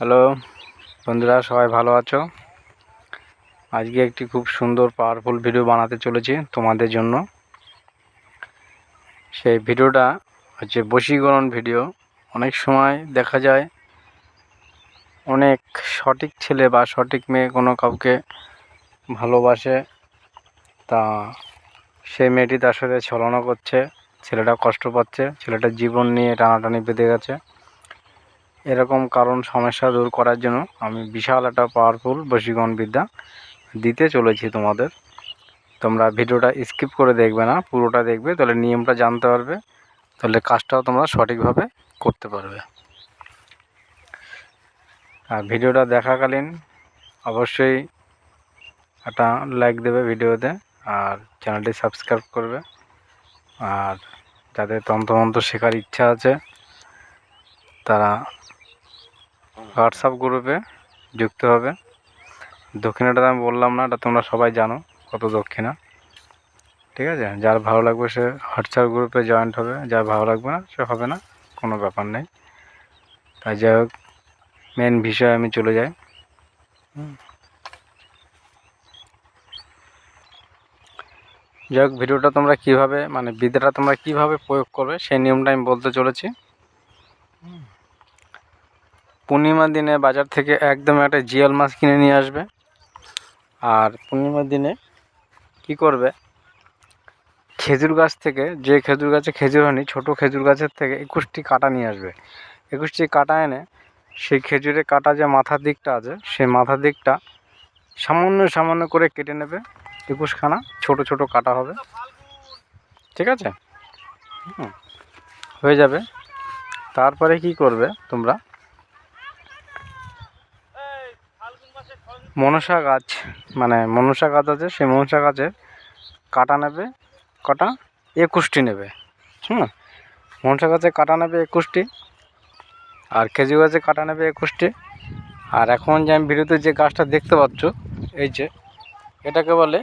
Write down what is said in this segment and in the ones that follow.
Hello বন্ধুরা, সবাই ভালো আছো? আজকে একটি খুব সুন্দর পাওয়ারফুল ভিডিও বানাতে চলেছি তোমাদের জন্য। সেই ভিডিওটা হচ্ছে বশীকরণ ভিডিও অনেক সময় দেখা যায়, অনেক সঠিক ছেলে বা সঠিক মেয়ে কোনো কাউকে ভালোবাসে, তা সেই মেয়েটি তার সাথে ছলনা করছে, ছেলেটা কষ্ট পাচ্ছে ছেলেটার জীবন নিয়ে টানাটানি বেঁধে গেছে। এরকম কারণ সমস্যা দূর করার জন্য আমি বিশাল একটা পাওয়ারফুল বশীকরণ বিদ্যা দিতে চলেছি তোমাদের। তোমরা ভিডিওটা স্কিপ করে দেখবে না, পুরোটা দেখবে, তাহলে নিয়মটা জানতে পারবে, তাহলে কাজটাও তোমরা সঠিকভাবে করতে পারবে। আর ভিডিওটা দেখাকালীন অবশ্যই একটা লাইক দেবে ভিডিওতে, আর চ্যানেলটি সাবস্ক্রাইব করবে। আর যাদের তন্ত্রমন্ত্র শেখার ইচ্ছা আছে, তারা হোয়াটসঅ্যাপ গ্রুপে যুক্ত হবে। দক্ষিণাটা আমি বললাম না, এটা তোমরা সবাই জানো কত দক্ষিণা। ঠিক আছে? যার ভালো লাগবে সে হোয়াটসঅ্যাপ গ্রুপে জয়েন্ট হবে, যার ভালো লাগবে না সে হবে না, কোনো ব্যাপার নেই। তাই যাই হোক মেন বিষয়ে আমি চলে যাই। যাই হোক, ভিডিওটা তোমরা কীভাবে মানে বিদ্যাটা তোমরা কীভাবে প্রয়োগ করবে, সেই নিয়মটা আমি বলতে চলেছি। পূর্ণিমার দিনে বাজার থেকে একদম একটা জিয়াল মাছ কিনে নিয়ে আসবে। আর পূর্ণিমার দিনে কি করবে? খেজুর গাছ থেকে, যে খেজুর গাছে খেজুর হয়নি, ছোটো খেজুর গাছের থেকে একুশটি কাটা নিয়ে আসবে। একুশটি কাটা এনে সেই খেজুরের কাটা যে মাথার দিকটা আছে, সেই মাথার দিকটা সামান্য সামান্য করে কেটে নেবে। একুশখানা ছোট ছোট কাটা হবে। ঠিক আছে? হয়ে যাবে। তারপরে কি করবে তোমরা? মনসা গাছ মানে মনসা গাছ আছে, সেই মনসা গাছের কাটা নেবে, কটা? একুশটি নেবে, হুম? মনসা গাছে কাটা নেবে একুশটি, আর খেজুর গাছে কাটা নেবে একুশটি। আর এখন যে আমি ভিডিওতে যে গাছটা দেখতে পাচ্ছ, এই যে, এটাকে বলে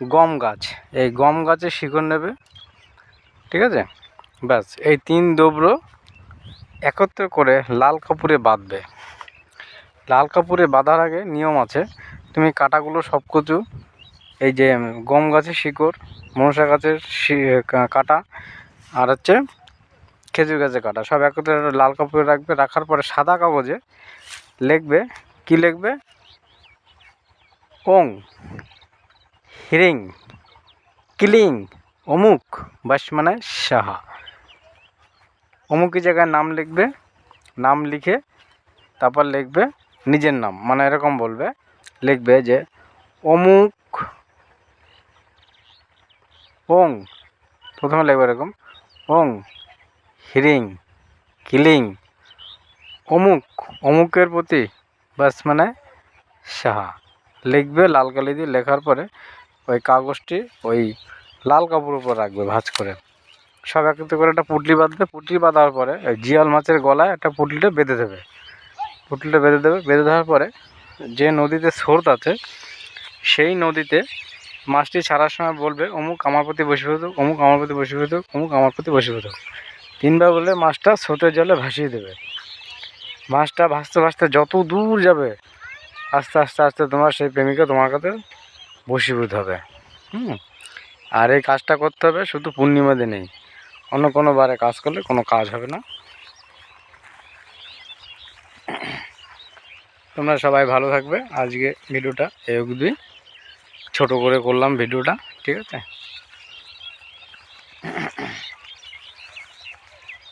গম গাছ। এই গম গাছে শিকড় নেবে, ঠিক আছে? ব্যাস, এই তিন দোবরো একত্র করে লাল কাপড়ে বাঁধবে। লাল কাপড়ে বাঁধার আগে নিয়ম আছে। তুমি কাটাগুলো সব কিছু এই যে গম গাছের শিকড়, মনসা গাছের কাটা আর হচ্ছে খেজুর গাছের কাটা সব একত্রে লাল কাপড়ে রাখবে। রাখার পরে সাদা কাগজে লিখবে, কি লিখবে? ওং, হিরিং, কিলিং, অমুক, বাস মানে সাহা। অমুকি জায়গায় নাম লিখবে, নাম লিখে তারপর লিখবে নিজের নাম মানে এরকম বলবে, লিখবে যে অমুক ওং, প্রথমে লিখবে এরকম, ওং, হিরিং, কিলিং, অমুক, অমুকের প্রতি, ব্যাস মানে সাহা। লিখবে লাল কালি দিয়ে, লেখার পরে ওই কাগজটি ওই লাল কাপড় উপর রাখবে, ভাঁজ করে। সব একত্রে করে একটা পুটলি বাঁধবে, পুটলি বাঁধার পরে জিয়াল মাছের গলায় একটা পুটলিটা বেঁধে দেবে। পুটলিটা বেঁধে দেবে। বেঁধে দেওয়ার পরে যে নদীতে স্রোত আছে, সেই নদীতে মাছটি ছাড়ার সময় বলবে, অমুক আমার প্রতি বসীভূত, অমুক আমার প্রতি বসীভূত, অমুক আমার প্রতি বসীভূত। তিনবার বলে মাছটা স্রোতের জলে ভাসিয়ে দেবে। মাছটা ভাসতে ভাসতে যত দূর যাবে, আস্তে আস্তে আস্তে তোমার সেই প্রেমিকা তোমার কাছে বসীভূত হবে। হুম? আর এই কাজটা করতে হবে, শুধু পূর্ণিমা দিনেই। অন্য কোনো বারে কাজ করলে কোনো কাজ হবে না। তোমরা সবাই ভালো থাকবে। আজকে ভিডিওটা এই অবধি। ছোটো করে করলাম ভিডিওটা ঠিক আছে?